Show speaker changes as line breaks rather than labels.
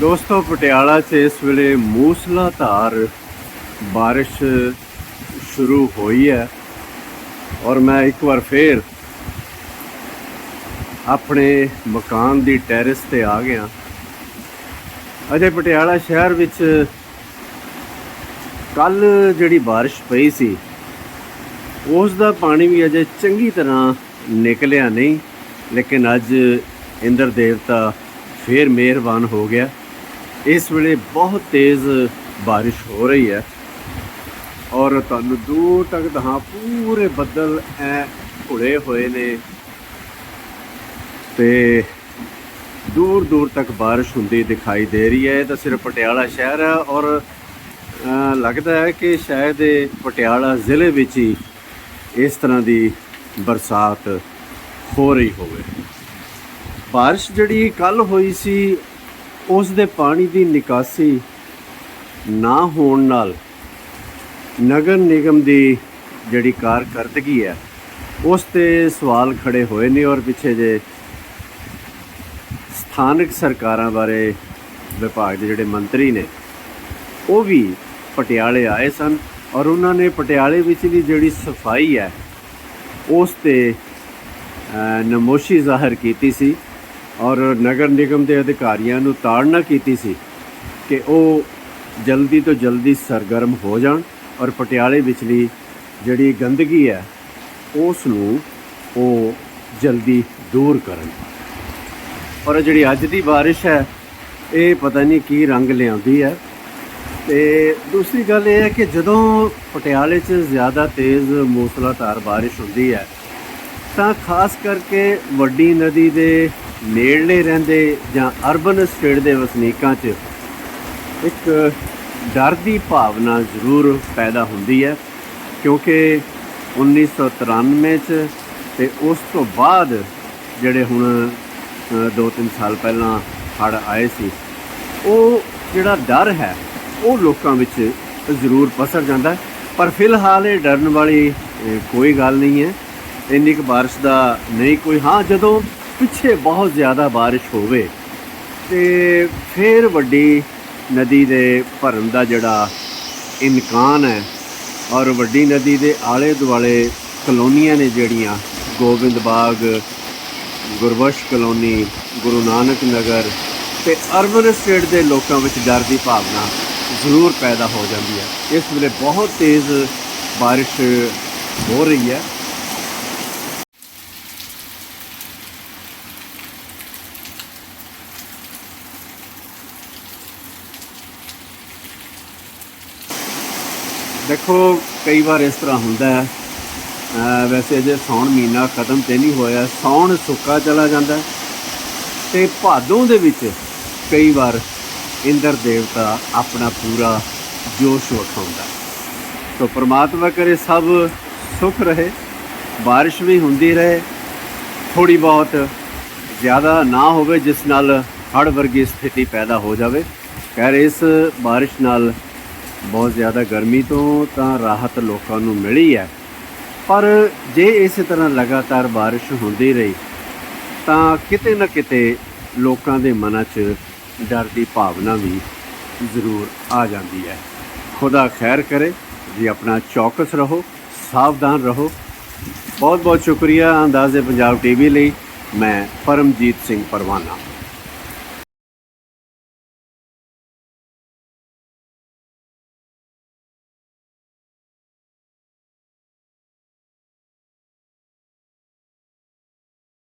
ਦੋਸਤੋ, ਪਟਿਆਲਾ 'ਚ ਇਸ ਵੇਲੇ ਮੂਸਲਾਧਾਰ ਬਾਰਿਸ਼ ਸ਼ੁਰੂ ਹੋਈ ਹੈ ਔਰ ਮੈਂ ਇੱਕ ਵਾਰ ਫੇਰ ਆਪਣੇ ਮਕਾਨ ਦੀ ਟੈਰੇਸ ਤੇ ਆ ਗਿਆ। ਅਜੇ ਪਟਿਆਲਾ ਸ਼ਹਿਰ ਵਿੱਚ ਕੱਲ ਜਿਹੜੀ ਬਾਰਿਸ਼ ਪਈ ਸੀ, ਉਸ ਦਾ ਪਾਣੀ ਵੀ ਅਜੇ ਚੰਗੀ ਤਰ੍ਹਾਂ ਨਿਕਲਿਆ ਨਹੀਂ, ਲੇਕਿਨ ਅੱਜ ਇੰਦਰ ਦੇਵਤਾ ਫੇਰ ਮਿਹਰਬਾਨ ਹੋ ਗਿਆ। ਇਸ ਵੇਲੇ ਬਹੁਤ ਤੇਜ਼ ਬਾਰਿਸ਼ ਹੋ ਰਹੀ ਹੈ। ਔਰ ਤੁਹਾਨੂੰ ਦੂਰ ਤੱਕ ਤਾਂ ਪੂਰੇ ਬੱਦਲ ਐ ਘੁੜੇ ਹੋਏ ਨੇ। ਤੇ ਦੂਰ ਦੂਰ ਤੱਕ ਬਾਰਿਸ਼ ਹੁੰਦੀ ਦਿਖਾਈ ਦੇ ਰਹੀ ਹੈ। ਇਹ ਤਾਂ ਸਿਰਫ ਪਟਿਆਲਾ ਸ਼ਹਿਰ ਹੈ ਔਰ ਲੱਗਦਾ ਹੈ ਕਿ ਸ਼ਾਇਦ ਪਟਿਆਲਾ ਜ਼ਿਲ੍ਹੇ ਵਿੱਚ ਹੀ ਇਸ ਤਰ੍ਹਾਂ ਦੀ ਬਰਸਾਤ ਹੋ ਰਹੀ ਹੋਵੇ। ਬਾਰਿਸ਼ ਜਿਹੜੀ ਕੱਲ ਹੋਈ ਸੀ ਉਸ ਦੇ ਪਾਣੀ ਦੀ ਨਿਕਾਸੀ ਨਾ ਹੋਣ ਨਾਲ ਨਗਰ ਨਿਗਮ ਦੀ ਜਿਹੜੀ ਕਾਰਕਰਦਗੀ ਹੈ, ਉਸ ਤੇ ਸਵਾਲ ਖੜੇ ਹੋਏ ਨੇ ਔਰ ਪਿੱਛੇ ਜੇ ਸਥਾਨਕ ਸਰਕਾਰਾਂ ਬਾਰੇ ਵਿਭਾਗ ਦੇ ਜਿਹੜੇ ਮੰਤਰੀ ਨੇ, ਉਹ ਵੀ ਪਟਿਆਲੇ ਆਏ ਸਨ ਔਰ ਉਹਨਾਂ ਨੇ ਪਟਿਆਲੇ ਵਿੱਚ ਦੀ ਜਿਹੜੀ ਸਫ਼ਾਈ ਹੈ, ਉਸ ਤੇ ਨਮੋਸ਼ੀ ਜ਼ਾਹਰ ਕੀਤੀ ਸੀ। ਔਰ ਨਗਰ ਨਿਗਮ ਦੇ ਅਧਿਕਾਰੀਆਂ ਨੂੰ ਤਾੜਨਾ ਕੀਤੀ ਸੀ ਕਿ ਉਹ ਜਲਦੀ ਤੋਂ ਜਲਦੀ ਸਰਗਰਮ ਹੋ ਜਾਣ ਔਰ ਪਟਿਆਲੇ ਵਿਚਲੀ ਜਿਹੜੀ ਗੰਦਗੀ ਹੈ, ਉਸ ਨੂੰ ਉਹ ਜਲਦੀ ਦੂਰ ਕਰਨ। ਔਰ ਜਿਹੜੀ ਅੱਜ ਦੀ ਬਾਰਿਸ਼ ਹੈ, ਇਹ ਪਤਾ ਨਹੀਂ ਕੀ ਰੰਗ ਲਿਆਉਂਦੀ ਹੈ। ਤੇ ਦੂਸਰੀ ਗੱਲ ਇਹ ਹੈ ਕਿ ਜਦੋਂ ਪਟਿਆਲੇ 'ਚ ਜ਼ਿਆਦਾ ਤੇਜ਼ ਮੂਸਲਾਧਾਰ ਬਾਰਿਸ਼ ਹੁੰਦੀ ਹੈ, ਤਾਂ ਖਾਸ ਕਰਕੇ ਵੱਡੀ ਨਦੀ ਦੇ ਨੇੜਲੇ ਰਹਿੰਦੇ ਜਾਂ ਅਰਬਨ ਸਟੇਟ ਦੇ ਵਸਨੀਕਾਂ 'ਚ ਇੱਕ ਡਰ ਦੀ ਭਾਵਨਾ ਜ਼ਰੂਰ ਪੈਦਾ ਹੁੰਦੀ ਹੈ, ਕਿਉਂਕਿ 1993 ਚ ਤੇ ਉਸ ਤੋਂ ਬਾਅਦ ਜਿਹੜੇ ਹੁਣ 2-3 ਸਾਲ ਪਹਿਲਾਂ ਹੜ੍ਹ ਆਏ ਸੀ, ਉਹ ਜਿਹੜਾ ਡਰ ਹੈ, ਉਹ ਲੋਕਾਂ ਵਿੱਚ ਜ਼ਰੂਰ ਪਸਰ ਜਾਂਦਾ ਪਰ ਫਿਲਹਾਲ ਇਹ ਡਰਨ ਵਾਲੀ ਕੋਈ ਗੱਲ ਨਹੀਂ ਹੈ। ਇੰਨੀ ਕੁ ਬਾਰਿਸ਼ ਦਾ ਨਹੀਂ ਕੋਈ, ਹਾਂ, ਜਦੋਂ ਪਿੱਛੇ ਬਹੁਤ ਜ਼ਿਆਦਾ ਬਾਰਿਸ਼ ਹੋਵੇ ਤੇ ਫਿਰ ਵੱਡੀ ਨਦੀ ਦੇ ਭਰਨ ਦਾ ਜਿਹੜਾ ਇਮਕਾਨ ਹੈ ਔਰ ਵੱਡੀ ਨਦੀ ਦੇ ਆਲੇ ਦੁਆਲੇ ਕਲੋਨੀਆਂ ਨੇ ਜਿਹੜੀਆਂ, ਗੋਬਿੰਦ ਬਾਗ ਗੁਰਵਸ਼ ਕਲੋਨੀ, ਗੁਰੂ ਨਾਨਕ ਨਗਰ ਤੇ ਅਰਬਨ ਸਟੇਟ ਦੇ ਲੋਕਾਂ ਵਿੱਚ ਡਰ ਦੀ ਭਾਵਨਾ ਜ਼ਰੂਰ ਪੈਦਾ ਹੋ ਜਾਂਦੀ ਹੈ। ਇਸ ਵੇਲੇ ਬਹੁਤ ਤੇਜ਼ ਬਾਰਿਸ਼ ਹੋ ਰਹੀ ਹੈ। ਦੇਖੋ, ਕਈ ਵਾਰ ਇਸ ਤਰ੍ਹਾਂ ਹੁੰਦਾ ਹੈ। ਵੈਸੇ ਅਜੇ ਸੌਣ ਮਹੀਨਾ ਖਤਮ ਤੇ ਨਹੀਂ ਹੋਇਆ। ਸੌਣ ਸੁੱਕਾ ਚਲਾ ਜਾਂਦਾ ਹੈ ਤੇ ਭਾਦੋਂ ਦੇ ਵਿੱਚ ਕਈ ਵਾਰ ਇੰਦਰ ਦੇਵਤਾ ਆਪਣਾ ਪੂਰਾ ਜੋਸ਼ ਉਠਾਉਂਦਾ ਸੋ ਪ੍ਰਮਾਤਮਾ ਕਰੇ ਸਭ ਸੁਖ ਰਹੇ, ਬਾਰਿਸ਼ ਵੀ ਹੁੰਦੀ ਰਹੇ ਥੋੜੀ ਬਹੁਤ ਜ਼ਿਆਦਾ ਨਾ ਹੋਵੇ, ਜਿਸ ਨਾਲ ਹੜ੍ਹ ਵਰਗੀ ਸਥਿਤੀ ਪੈਦਾ ਹੋ ਜਾਵੇ। ਖੈਰ, ਇਸ ਬਾਰਿਸ਼ ਨਾਲ ਬਹੁਤ ਜ਼ਿਆਦਾ ਗਰਮੀ ਤੋਂ ਤਾਂ ਰਾਹਤ ਲੋਕਾਂ ਨੂੰ ਮਿਲੀ ਹੈ। ਪਰ ਜੇ ਇਸੇ ਤਰ੍ਹਾਂ ਲਗਾਤਾਰ ਬਾਰਿਸ਼ ਹੁੰਦੀ ਰਹੀ, ਤਾਂ ਕਿਤੇ ਨਾ ਕਿਤੇ ਲੋਕਾਂ ਦੇ ਮਨਾਂ 'ਚ ਡਰ ਦੀ ਭਾਵਨਾ ਵੀ ਜ਼ਰੂਰ ਆ ਜਾਂਦੀ ਹੈ। ਖੁਦਾ ਖੈਰ ਕਰੇ, ਜੀ ਆਪਣਾ ਚੌਕਸ ਰਹੋ, ਸਾਵਧਾਨ ਰਹੋ। ਬਹੁਤ ਬਹੁਤ ਸ਼ੁਕਰੀਆ ਅੰਦਾਜ਼ੇ ਪੰਜਾਬ ਟੀਵੀ ਲਈ। ਮੈਂ ਪਰਮਜੀਤ ਸਿੰਘ ਪਰਵਾਨਾ।